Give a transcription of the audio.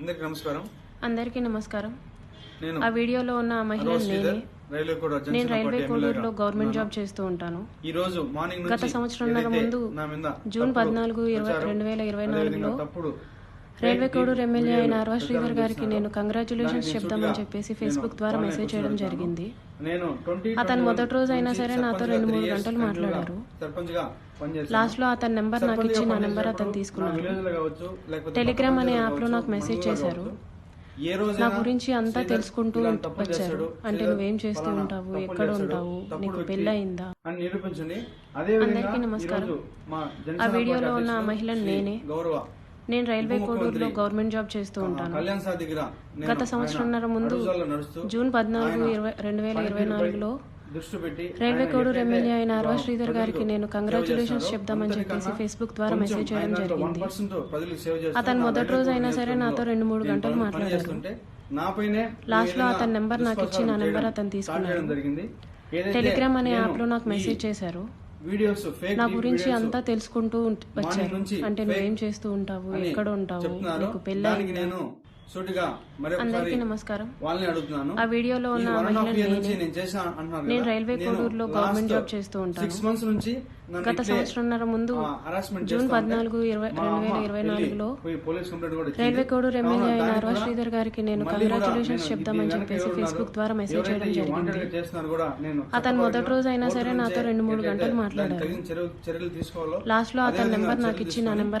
అందరికి నమస్కారం. అందరికీ నమస్కారం. నేను ఆ వీడియోలో ఉన్న మహిళ నేనే. రైల్వే నేను కోడూరులో గవర్నమెంట్. జాబ్ చేస్తూ ఉంటాను. ఈ రోజు మార్నింగ్ గత ఏదైతే ముందు జూన్ పద్నాలుగు రెండు వేల ఇరవై నాలుగులో రైల్వే కోడూరు ఎమ్మెల్యే అయిన అరవ శ్రీధర్ గారికి నేను. కంగ్రాచులేషన్స్ చెప్దామని చెప్పేసి ఫేస్బుక్ ద్వారా మెసేజ్ చేయడం. జరిగింది నేను 20, అతను 21 మొదటి రోజు అయినా సరే నాతో రెండు మూడు గంటలు మాట్లాడారు. సర్పంచ్గా పనిచేశాను. లాస్ట్లో అతని నెంబర్ నాకు ఇచ్చి నా నెంబర్ అతను తీసుకున్నారు టెలిగ్రామ్ అనే పక్క యాప్లో కావచ్చు, నాకు మెసేజ్ చేశారు నా గురించి అంతా తెలుసుకుంటూ వచ్చారు అంటే నువ్వేం చేస్తూ ఉంటావు ఎక్కడ ఉంటావు నీకు పెళ్ళయిందా అందరికీ నమస్కారం. ఆ వీడియోలో ఉన్న ఆ అధ్యక్షులు మహిళ శ్రీ నేనే. నేను రైల్వే కోడూరులో గవర్నమెంట్ జాబ్ చేస్తూ ఉంటాను. గత సంవత్సరంన్నర ముందు జూన్ పద్నాలుగు ఇరవై రెండు వేల ఇరవై నాలుగులో రైల్వే కోడూరు ఎమ్మెల్యే అయిన అరవ శ్రీధర్ గారికి నేను కంగ్రాచులేషన్స్ చెప్దామని చెప్పేసి ఫేస్బుక్ ద్వారా మెసేజ్ చేయడం జరిగింది. 1% ప్రజలకు సేవ చేస్తూ అతను మొదటి రోజు అయినా సరే నాతో రెండు మూడు గంటలు మాట్లాడారు. లాస్ట్లో అతని నెంబర్ నాకు ఇచ్చి నా నెంబర్ అతను ఏదైతే టెలిగ్రామ్ అనే యాప్లో నాకు మెసేజ్ చేశారు. వీడియోస్ ఫేక్ నా గురించి అంతా తెలుసుకుంటూ వచ్చారు అంటే నువ్వేం చేస్తూ ఉంటావు? ఎక్కడ ఉంటావు. నీకు పెళ్ళి నేను సూటిగా అందరికీ నమస్కారం వాళ్ళని అడుగుతున్నాను ఆ వీడియోలో ఉన్న నేనే. నేను రైల్వే కోడూరులో గవర్నమెంట్ జాబ్ చేస్తూ ఉంటాను. నుంచి గత సంవత్సరంన్నర ముందు జూన్ పద్నాలుగు ఇరవై రెండు వేల ఇరవై నాలుగులో. రైల్వే కోడూరు ఎమ్మెల్యే అయిన అరవ శ్రీధర్ గారికి నేను కంగ్రాచులేషన్స్ వెనక చెప్పేసి ఫేస్బుక్? ద్వారా మెసేజ్ చేయడం జరిగింది అతను మొదటి రోజు అయినా సరే నాతో రెండు మూడు గంటలు మాట్లాడారు. లాస్ట్లో అతని నెంబర్ నాకు ఇచ్చి నా నెంబర్